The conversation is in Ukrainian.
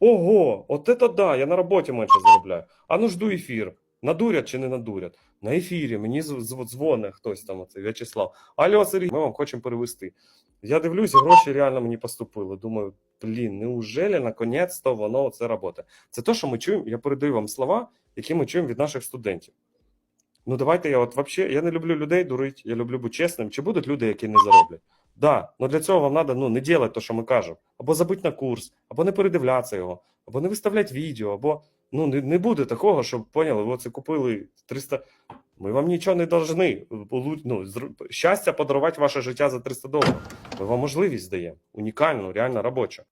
Ого, от это да, я на роботі менше заробляю. А ну жду ефір. Надурять чи не надурять? На ефірі мені зв- зв- дзвоне хтось там, оцей В'ячеслав. Алло, Сергій, ми вам хочемо перевести. Я дивлюся, гроші реально мені поступили. Думаю, блін, неужели наконець-то воно це працює? Це те, що ми чуємо. Я передаю вам слова, які ми чуємо від наших студентів. Ну, давайте я от вообще, я не люблю людей дурить, я люблю бути чесним. Чи будуть люди, які не зароблять? Да, але для цього вам треба ну, не робити те, що ми кажемо. Або забити на курс, або не передивлятися його, або не виставляти відео, або ну, не, не буде такого, щоб поняли, ви це купили 300. Ми вам нічого не должны. Ну, щастя подарувати ваше життя за 300 доларів. Ми вам можливість даємо. Унікальну, реально робочу.